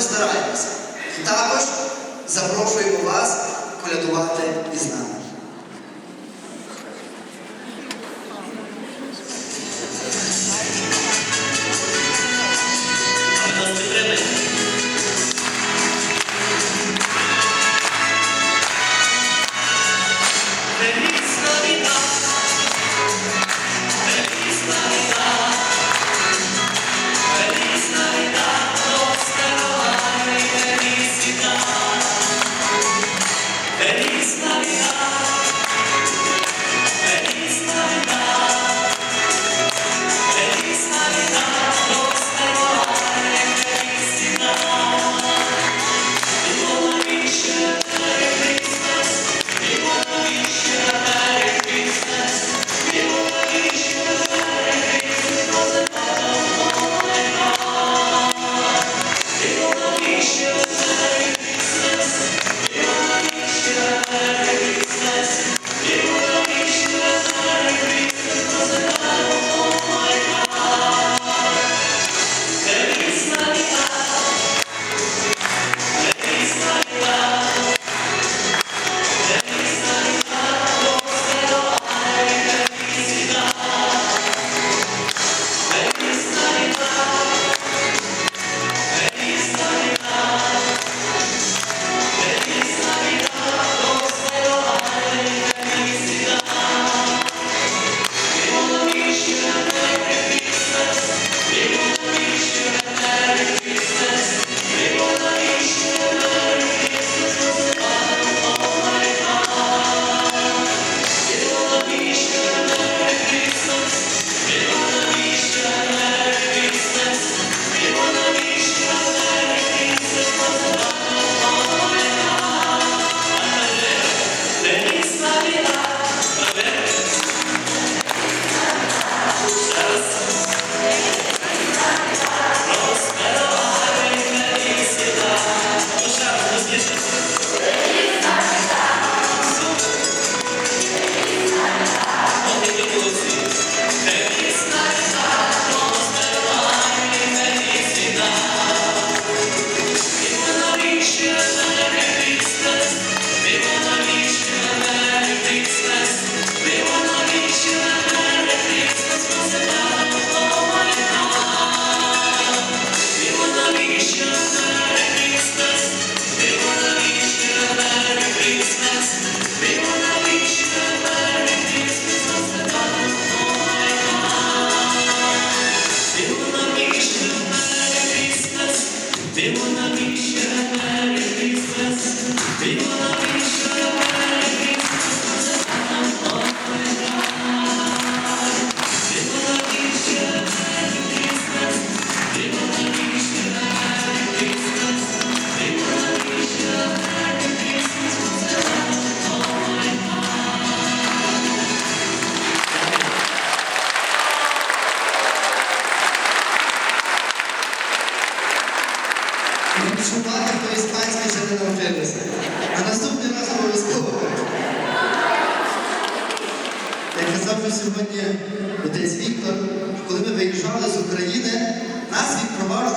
ми стараємося. І також запрошуємо вас колядувати із нами.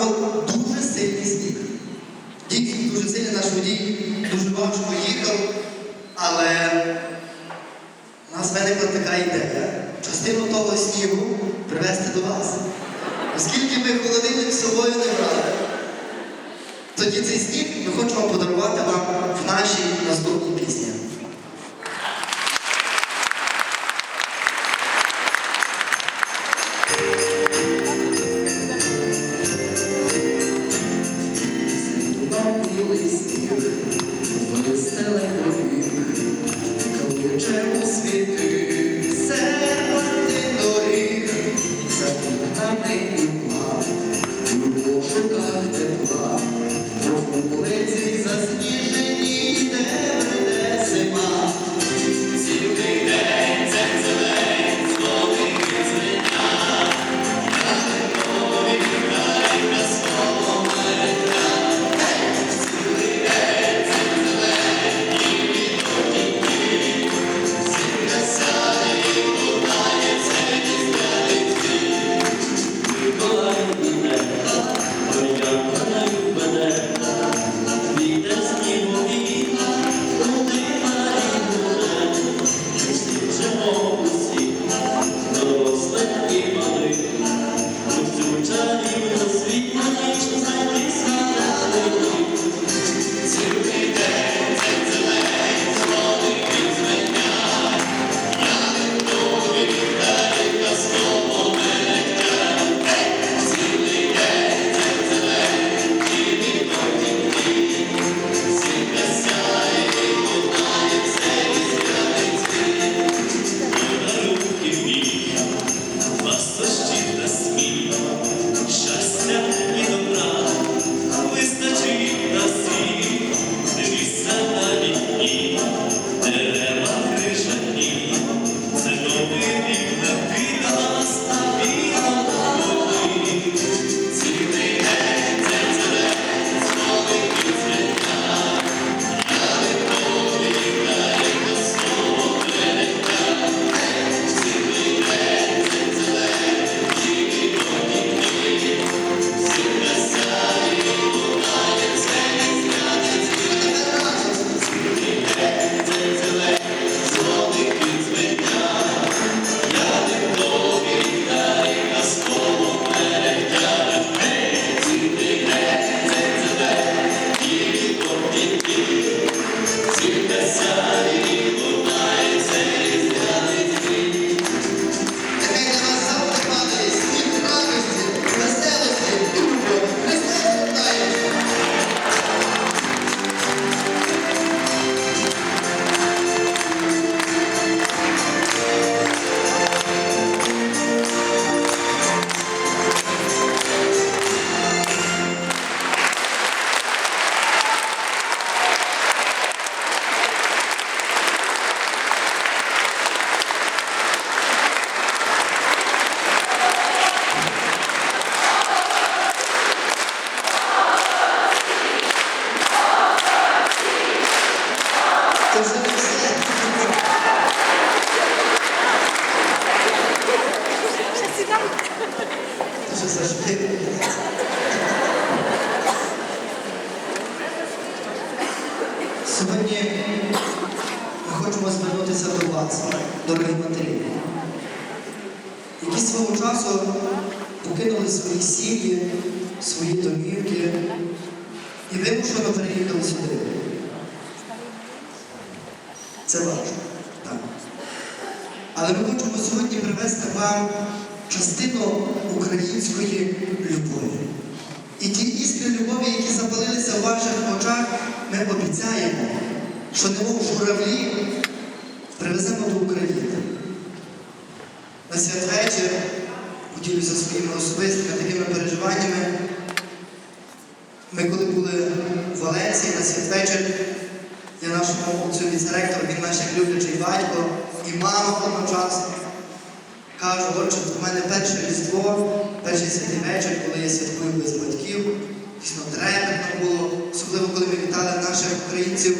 правило, дуже сильний сніг. Дійсно, дуже сильний наш водій, дуже важко їхав, але у нас виникла така ідея. Частину того снігу привезти до вас. Оскільки ми холодильник з собою не брали, тоді цей сніг. Що завжди. Сьогодні ми хочемо звернутися до вас, дорогі матері, які свого часу покинули свої сім'ї, свої домівки і вимушено переїхали сюди. Це важко, так. Але ми хочемо сьогодні привести вам частину української любові. І ті іскри любові, які запалилися в ваших очах, ми обіцяємо, що немов журавлі привеземо до України. На святвечір поділюся своїми особистими такими переживаннями. Ми коли були в Валенції на святвечір, я нашому отцю віце-ректору, він наш люблячий батько і мама одночасно. Кажу, отче, в мене перше різдво, перший святий вечір, коли я святкую без батьків. Дійсно трепетно було, особливо коли ми вітали наших українців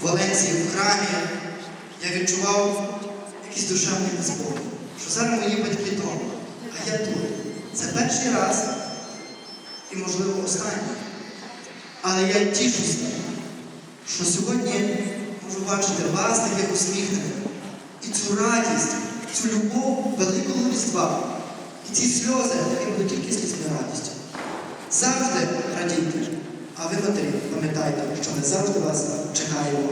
в Валенції в храмі. Я відчував якийсь душевний неспокій, що зараз мої батьки вдома, а я тут. Це перший раз і, можливо, останній. Але я тішуся, що сьогодні можу бачити вас таких усміхнених. І цю радість, цю любов великого Різдва. І ці сльози, які будуть тільки слізьми радістю. Завжди радійте. А ви, матері, пам'ятайте, що ми завжди вас чекаємо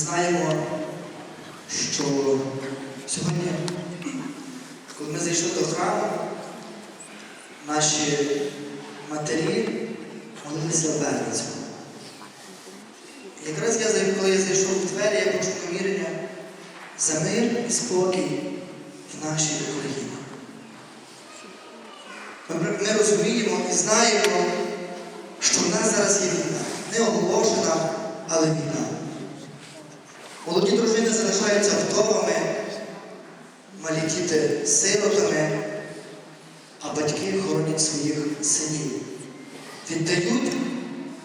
знаємо, що сьогодні, коли ми зайшли до храму, наші матері молилися в. Якраз я, коли я зайшов в двері, я почув намірення за мир і спокій в нашій Україні. Ми розуміємо і знаємо, що в нас зараз є війна. Не оголошена, але війна. Молоді дружини залишаються вдовами, малі діти сиротами, а батьки хоронять своїх синів. Віддають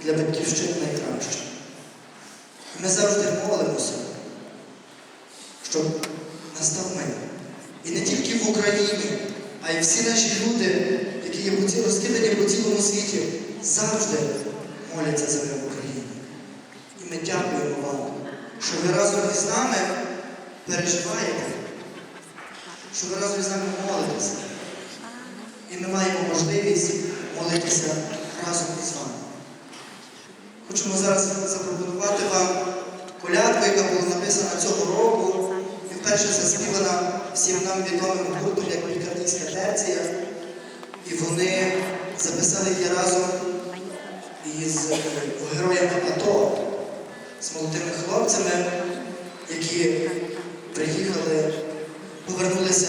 для батьківщини найкраще. Ми завжди молимося, щоб настав мир, І не тільки в Україні, а й всі наші люди, які є розкидані по цілому світі, завжди моляться за мир в Україні. І ми дякуємо вам, що ви разом із нами переживаєте, що ви разом із нами молитеся. І ми маємо можливість молитися разом із вами. Хочемо зараз запропонувати вам колядку, яка була написана цього року, і вперше заспівана всім нам відомим гуртом, як Пікардійська терція. І вони записали її разом із героями АТО, з молодими хлопцями, які приїхали, повернулися